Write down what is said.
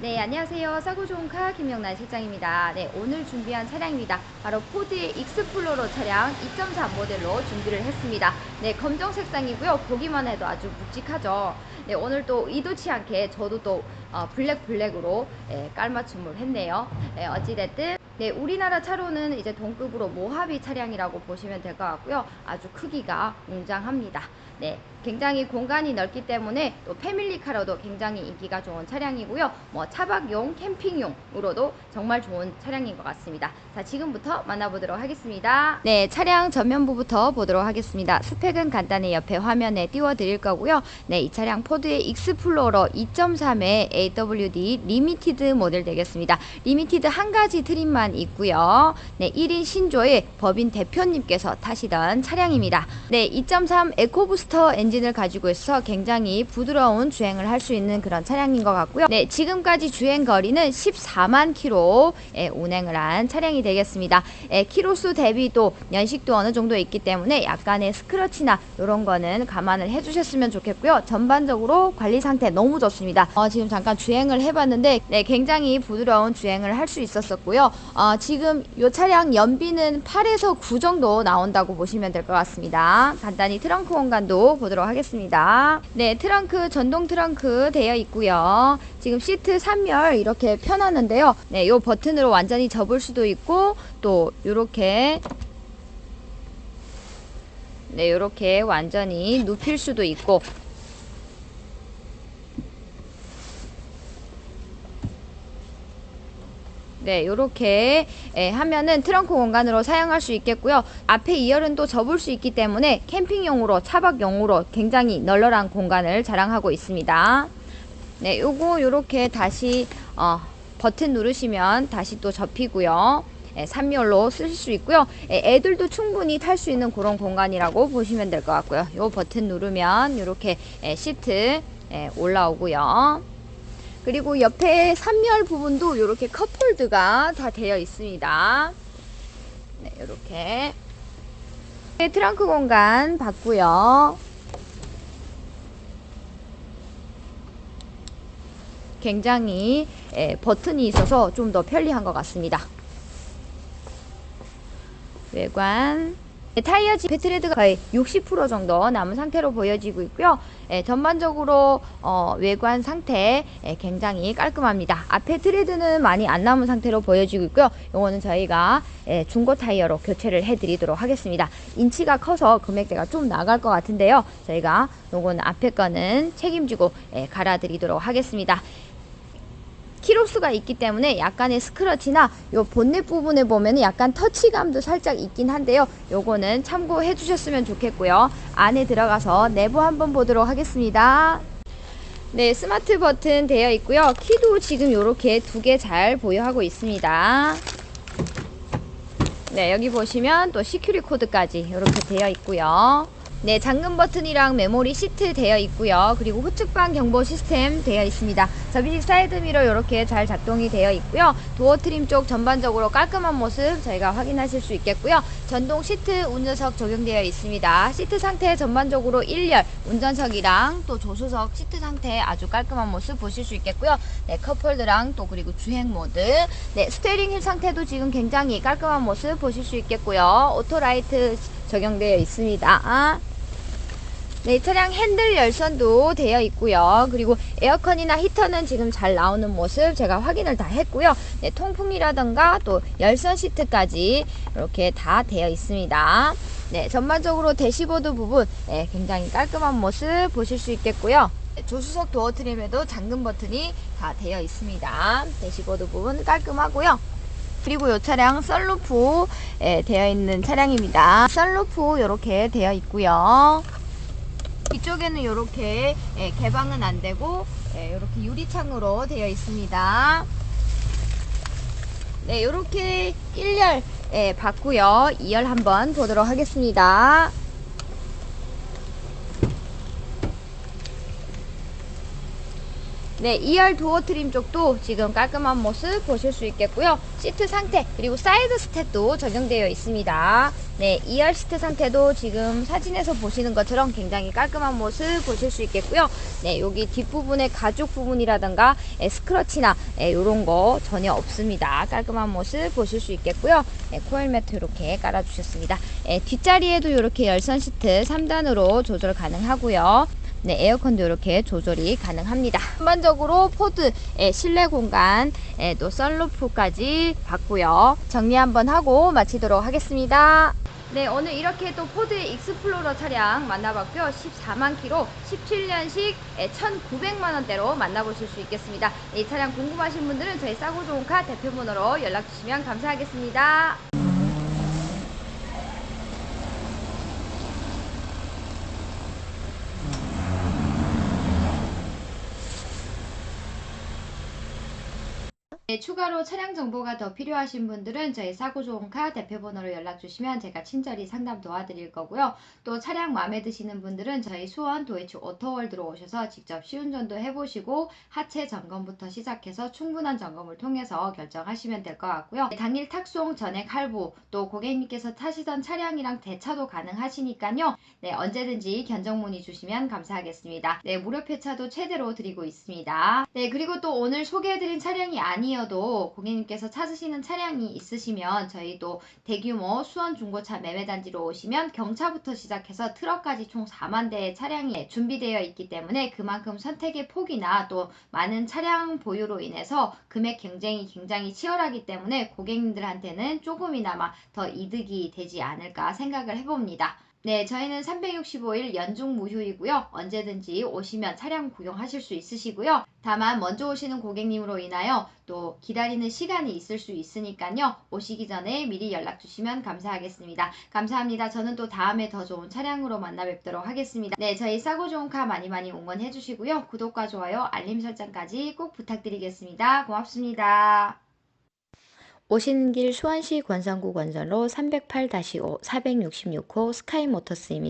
네, 안녕하세요. 싸고 좋은 카 김영란 실장입니다. 네, 오늘 준비한 차량입니다. 바로 포드의 익스플로러 차량 2.4 모델로 준비를 했습니다. 네, 검정 색상이고요. 보기만 해도 아주 묵직하죠. 네, 오늘 또 의도치 않게 저도 또 어, 블랙 블랙으로 예, 깔맞춤을 했네요. 네, 어찌됐든 네, 우리나라 차로는 이제 동급으로 모하비 차량이라고 보시면 될 것 같고요. 아주 크기가 웅장합니다. 네, 굉장히 공간이 넓기 때문에 또 패밀리카로도 굉장히 인기가 좋은 차량이고요. 뭐 차박용, 캠핑용으로도 정말 좋은 차량인 것 같습니다. 자, 지금부터 만나보도록 하겠습니다. 네, 차량 전면부부터 보도록 하겠습니다. 스펙은 간단히 옆에 화면에 띄워 드릴 거고요. 네, 이 차량 포드의 익스플로러 2.3의 AWD 리미티드 모델 되겠습니다. 리미티드 한 가지 트림만 있고요. 네, 1인 신조의 법인 대표님께서 타시던 차량입니다. 네, 2.3 에코부스터 엔진을 가지고 있어 굉장히 부드러운 주행을 할 수 있는 그런 차량인 것 같고요. 네, 지금까지 주행 거리는 14만 킬로 예, 운행을 한 차량이 되겠습니다. 예, 키로수 대비 또 연식도 어느 정도 있기 때문에 약간의 스크러치나 이런 거는 감안을 해주셨으면 좋겠고요. 전반적으로 관리 상태 너무 좋습니다. 어, 지금 잠깐 주행을 해봤는데 네, 굉장히 부드러운 주행을 할 수 있었었고요. 어, 지금 이 차량 연비는 8에서 9 정도 나온다고 보시면 될 것 같습니다. 간단히 트렁크 공간도 보도록 하겠습니다. 네, 트렁크 전동 트렁크 되어 있고요. 지금 시트 3열 이렇게 펴놨는데요. 네, 이 버튼으로 완전히 접을 수도 있고 또 이렇게 네, 이렇게 완전히 눕힐 수도 있고 네, 이렇게 하면은 트렁크 공간으로 사용할 수 있겠고요. 앞에 2열은 또 접을 수 있기 때문에 캠핑용으로 차박용으로 굉장히 널널한 공간을 자랑하고 있습니다. 네, 요거 요렇게 다시 어, 버튼 누르시면 다시 또 접히고요. 예, 3열로 쓰실 수 있고요. 예, 애들도 충분히 탈 수 있는 그런 공간이라고 보시면 될 것 같고요. 요 버튼 누르면 이렇게 예, 시트 예, 올라오고요. 그리고 옆에 3열 부분도 이렇게 컵홀드가 다 되어 있습니다. 네, 이렇게 트렁크 공간 봤고요. 굉장히 예, 버튼이 있어서 좀 더 편리한 것 같습니다. 외관 네, 타이어 지 배트레드가 거의 60% 정도 남은 상태로 보여지고 있고요. 예, 전반적으로 어, 외관 상태 예, 굉장히 깔끔합니다. 앞에 트레드는 많이 안 남은 상태로 보여지고 있고요. 이거는 저희가 예, 중고 타이어로 교체를 해드리도록 하겠습니다. 인치가 커서 금액대가 좀 나갈 것 같은데요. 저희가 요거는 앞에 거는 책임지고 예, 갈아드리도록 하겠습니다. 키로수가 있기 때문에 약간의 스크러치나 요 본넷 부분에 보면 약간 터치감도 살짝 있긴 한데요. 요거는 참고해 주셨으면 좋겠고요. 안에 들어가서 내부 한번 보도록 하겠습니다. 네, 스마트 버튼 되어 있고요. 키도 지금 이렇게 두 개 잘 보유하고 있습니다. 네, 여기 보시면 또 시큐리 코드까지 이렇게 되어 있고요. 네, 잠금 버튼이랑 메모리 시트 되어 있고요. 그리고 후측방 경보 시스템 되어 있습니다. 접이식 사이드 미러 이렇게 잘 작동이 되어 있고요. 도어 트림 쪽 전반적으로 깔끔한 모습 저희가 확인하실 수 있겠고요. 전동 시트 운전석 적용되어 있습니다. 시트 상태 전반적으로 1열 운전석이랑 또 조수석 시트 상태 아주 깔끔한 모습 보실 수 있겠고요. 네, 컵홀드랑 또 그리고 주행 모드. 네, 스테어링 휠 상태도 지금 굉장히 깔끔한 모습 보실 수 있겠고요. 오토라이트 적용되어 있습니다. 네, 이 차량 핸들 열선도 되어 있고요. 그리고 에어컨이나 히터는 지금 잘 나오는 모습 제가 확인을 다 했고요. 네, 통풍이라던가 또 열선 시트까지 이렇게 다 되어 있습니다. 네, 전반적으로 대시보드 부분 네, 굉장히 깔끔한 모습 보실 수 있겠고요. 네, 조수석 도어 트림에도 잠금 버튼이 다 되어 있습니다. 대시보드 부분 깔끔하고요. 그리고 이 차량 썰루프 예, 되어 있는 차량입니다. 썰루프 이렇게 되어 있고요. 이쪽에는 이렇게 예, 개방은 안 되고 예, 이렇게 유리창으로 되어 있습니다. 네, 이렇게 1열 예, 봤고요. 2열 한번 보도록 하겠습니다. 네, 2열 도어 트림 쪽도 지금 깔끔한 모습 보실 수 있겠고요. 시트 상태 그리고 사이드 스텝도 적용되어 있습니다. 네, 2열 시트 상태도 지금 사진에서 보시는 것처럼 굉장히 깔끔한 모습 보실 수 있겠고요. 네, 여기 뒷부분에 가죽 부분이라든가 에, 스크러치나 이런 거 전혀 없습니다. 깔끔한 모습 보실 수 있겠고요. 네, 코일 매트 이렇게 깔아주셨습니다. 에, 뒷자리에도 이렇게 열선 시트 3단으로 조절 가능하고요. 네, 에어컨도 이렇게 조절이 가능합니다. 전반적으로 포드 예, 실내 공간 예, 또 썬루프까지 봤고요. 정리 한번 하고 마치도록 하겠습니다. 네, 오늘 이렇게 또 포드의 익스플로러 차량 만나봤고요. 14만 킬로, 17년식 1,900만 원대로 만나보실 수 있겠습니다. 이 차량 궁금하신 분들은 저희 싸고 좋은 카 대표 번호로 연락 주시면 감사하겠습니다. 네, 추가로 차량 정보가 더 필요하신 분들은 저희 사고 좋은 카 대표번호로 연락 주시면 제가 친절히 상담 도와드릴 거고요. 또 차량 마음에 드시는 분들은 저희 수원 도이치 오토월드로 오셔서 직접 시운전도 해보시고 하체 점검부터 시작해서 충분한 점검을 통해서 결정하시면 될 것 같고요. 네, 당일 탁송 전액 할부 또 고객님께서 타시던 차량이랑 대차도 가능하시니까요. 네, 언제든지 견적 문의 주시면 감사하겠습니다. 네, 무료 폐차도 최대로 드리고 있습니다. 네, 그리고 또 오늘 소개해드린 차량이 아니 어도 고객님께서 찾으시는 차량이 있으시면 저희도 대규모 수원 중고차 매매단지로 오시면 경차부터 시작해서 트럭까지 총 4만 대의 차량이 준비되어 있기 때문에 그만큼 선택의 폭이나 또 많은 차량 보유로 인해서 금액 경쟁이 굉장히 치열하기 때문에 고객님들한테는 조금이나마 더 이득이 되지 않을까 생각을 해봅니다. 네, 저희는 365일 연중 무휴이고요. 언제든지 오시면 차량 구경하실 수 있으시고요. 다만 먼저 오시는 고객님으로 인하여 또 기다리는 시간이 있을 수 있으니까요. 오시기 전에 미리 연락 주시면 감사하겠습니다. 감사합니다. 저는 또 다음에 더 좋은 차량으로 만나 뵙도록 하겠습니다. 네, 저희 싸고 좋은 카 많이 많이 응원해 주시고요. 구독과 좋아요, 알림 설정까지 꼭 부탁드리겠습니다. 고맙습니다. 오시는 길 수원시 권선구 권선로 308-5 466호 스카이모터스입니다.